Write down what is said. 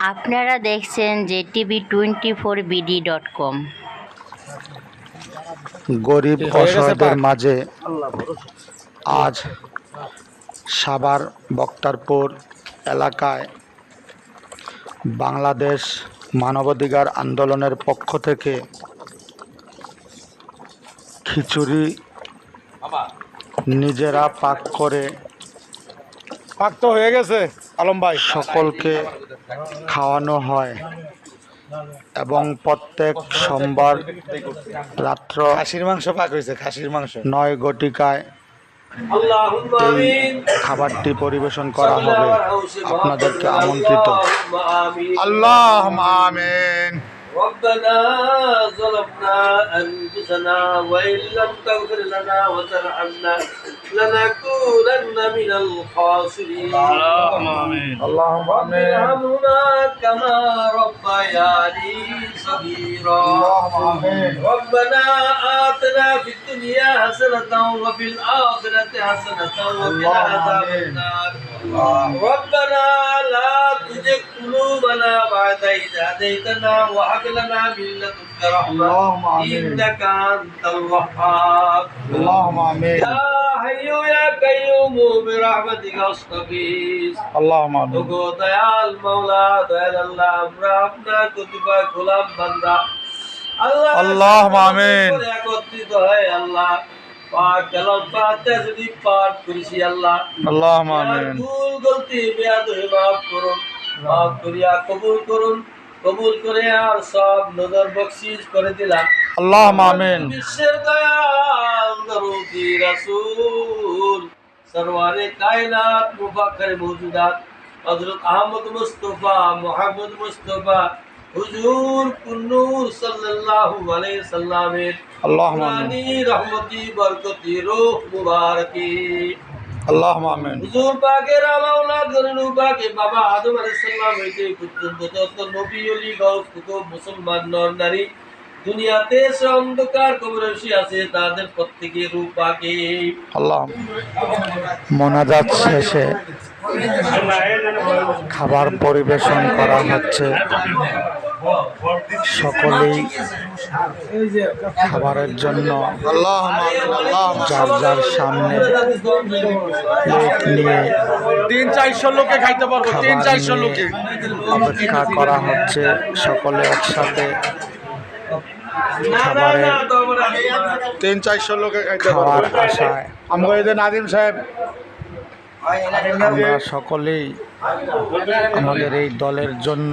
আপনারা দেখছেন যে TV twenty four BD dot com. গরিব হয়ে অসহায়দের মাঝে আজ সাভার বক্তারপুর এলাকায় বাংলাদেশ মানবাধিকার আন্দোলনের পক্ষ থেকে খিচুড়ি নিজেরা পাক করে পাক তো হয়ে গেছে। আলম ভাই। সকলকে খাওয়ানো হয় এবং প্রত্যেক সোমবার রাত্র খাসির মাংস পাক হয়েছে খাসির মাংস। নয় গটিকায় এই খাবারটি পরিবেশন করা হবে। আপনাদেরকে আমন্ত্রিত। আল্লাহ আমিন। ربنا ظلمنا أنفسنا وإن لم تغفر لنا وترحمنا لنكونن من الخاسرين. اللهم رب ارحمنا كما ربياني صغيرا. ربنا آتنا في الدنيا حسنة وفي الآخرة حسنة وقنا عذاب النار. ربنا لا قلوبنا بعد إذ هديتنا وهب لنا من لدنك رحمة اللهم آمين. إنك أنت الوهاب اللهم آمين يا حي يا قيوم برحمتك أستغيث اللهم آمين ওগো দয়াল মাওলা দয়াল আল্লাহ আমরা আপনার কতিপয় গোলাম বান্দা আল্লাহ আল্লাহুম্মা আমিন। করে একত্রিত হয় আল্লাহ পাক কালাম পাতে যদি পাঠ করেছি আল্লাহ اللهم আর آمين ভুল গলতি বেয়াদ হয়ে মাফ করুন মাফ করিয়া কবুল করুন। কবুল করে আর সব নজর বকশিস করে দিলাম। আল্লাহ আমিন। বিশ্বের দয়াল দরুদি রাসূল। সরওয়ারে কায়নাত মুবাক্কার মওজুদাত। হযরত আহমদ মুস্তাফা মোহাম্মদ মুস্তাফা হুজুর কুন্নুর সাল্লাল্লাহু আলাইহি সাল্লামের আল্লাহ আমিন। রহমতি বরকতি রূহ মুবারকি। আল্লাহ পাকের বাবা মুসলমান দুনিয়াতে আছে তাদের প্রত্যেকে আল্লাহ। মোনাজাত শেষে খাবার পরিবেশন করা হচ্ছে। সকলেই খাবারের জন্য যার যার সামনে নিয়ে তিন চারশো লোকে খাইতে পারব তিন চারশো লোকে। অপেক্ষা করা হচ্ছে সকলে একসাথে খাবারের তিন চারশো লোকে খাইতে পারব। আশায়। আমরা এদের নাদিম সাহেব আমরা সকলেই আমাদের এই দলের জন্য